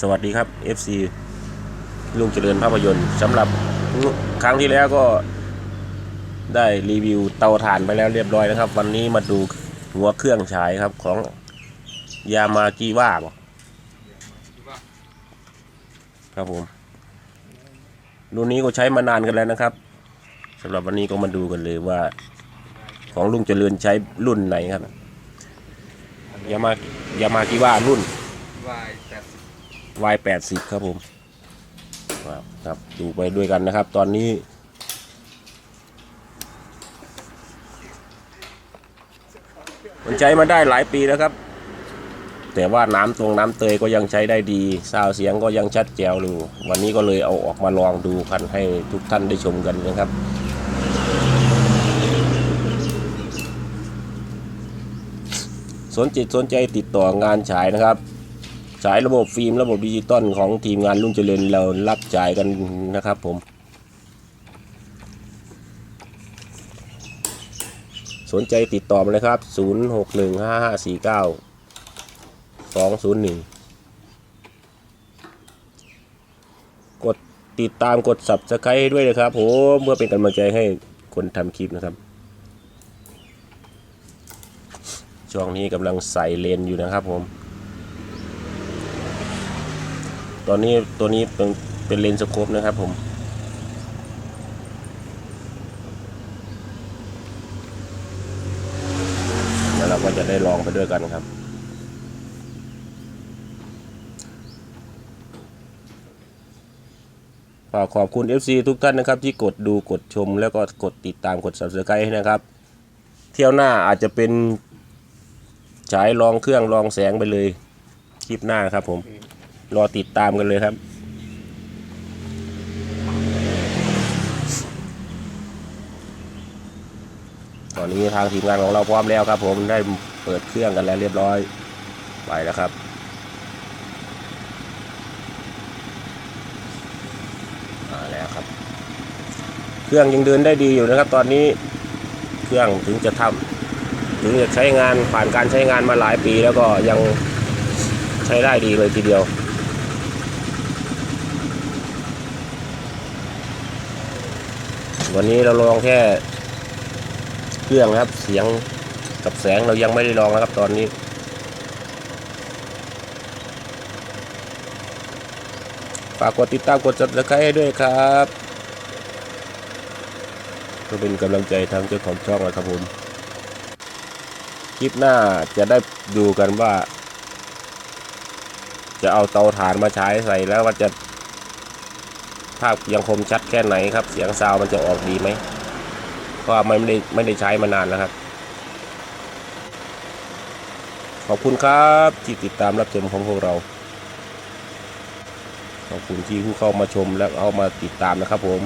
สวัสดีครับ FC ลุงเจริญภาพยนตร์สำหรับครั้งที่แล้วก็ได้รีวิวเตาถ่านไปแล้วเรียบร้อยนะครับ วันนี้มาดูหัวเครื่องฉายครับของยามากิว่าบอกครับผมรุ่นนี้ก็ใช้มานานกันแล้วนะครับสำหรับวันนี้ก็มาดูกันเลยว่า ของลุงเจริญใช้รุ่นไหนครับยามายามากิว่ารุ่นวายแปดส Y 8 0 ครับผมครับครับดูไปด้วยกันนะครับ ตอนนี้ มันใช้มาได้หลายปีแล้วครับ แต่ว่าน้ำตรงน้ำเตยก็ยังใช้ได้ดีซาวเสียงก็ยังชัดแจ๋วอยู่วันนี้ก็เลยเอาออกมาลองดูกันให้ทุกท่านได้ชมกันนะครับสนจิตสนใจติดต่องานฉายนะครับ ฉายระบบฟิล์มระบบดิจิตอลของทีมงานรุ่งเจริญเรารับจ่ายกันนะครับผม สนใจติดต่อมาเลยครับ 0615549201กดติดตามกด subscribe ให้ด้วยนะครับผมเพื่อเป็นกำลังใจให้คนทำคลิปนะครับ ช่วงนี้กำลังใส่เลนอยู่นะครับผม ตอนนี้ตัวนี้เป็นเป็นเลนส์สโคปนะครับผมแล้วเราก็จะได้ลองไปด้วยกันครับฝากขอบคุณ FC ทุกท่านนะครับ ที่กดดูกดชมแล้วก็กดติดตามกด subscribe ให้นะครับ เที่ยวหน้าอาจจะเป็นฉายลองเครื่องลองแสงไปเลย คลิปหน้าครับผม รอติดตามกันเลยครับ ตอนนี้ทางทีมงานของเราพร้อมแล้วครับ ผมได้เปิดเครื่องกันแล้วเรียบร้อยไปแล้วครับมาแล้วครับ เครื่องยังเดินได้ดีอยู่นะครับ ตอนนี้เครื่องถึงจะทำถึงจะใช้งานผ่านการใช้งานมาหลายปีแล้วก็ยังใช้ได้ดีเลยทีเดียว วันนี้เราลองแค่เครื่องนะครับ เสียงกับแสงเรายังไม่ได้ลองนะครับตอนนี้ ฝากกดติดตามกด subscribe ด้วยครับเพื่อเป็นกำลังใจทางเจ้าของช่องนะครับผมคลิปหน้าจะได้ดูกันว่า จะเอาเตาถ่านมาใช้ใส่แล้วว่าจะ ภาพยังคมชัดแค่ไหนครับ เสียงซาวมันจะออกดีไหมเพราะว่ามันไม่ได้ไม่ได้ใช้มานานแล้วครับ ขอบคุณครับที่ติดตามรับชมของพวกเรา ขอบคุณที่ผู้เข้ามาชมและเอามาติดตามนะครับผม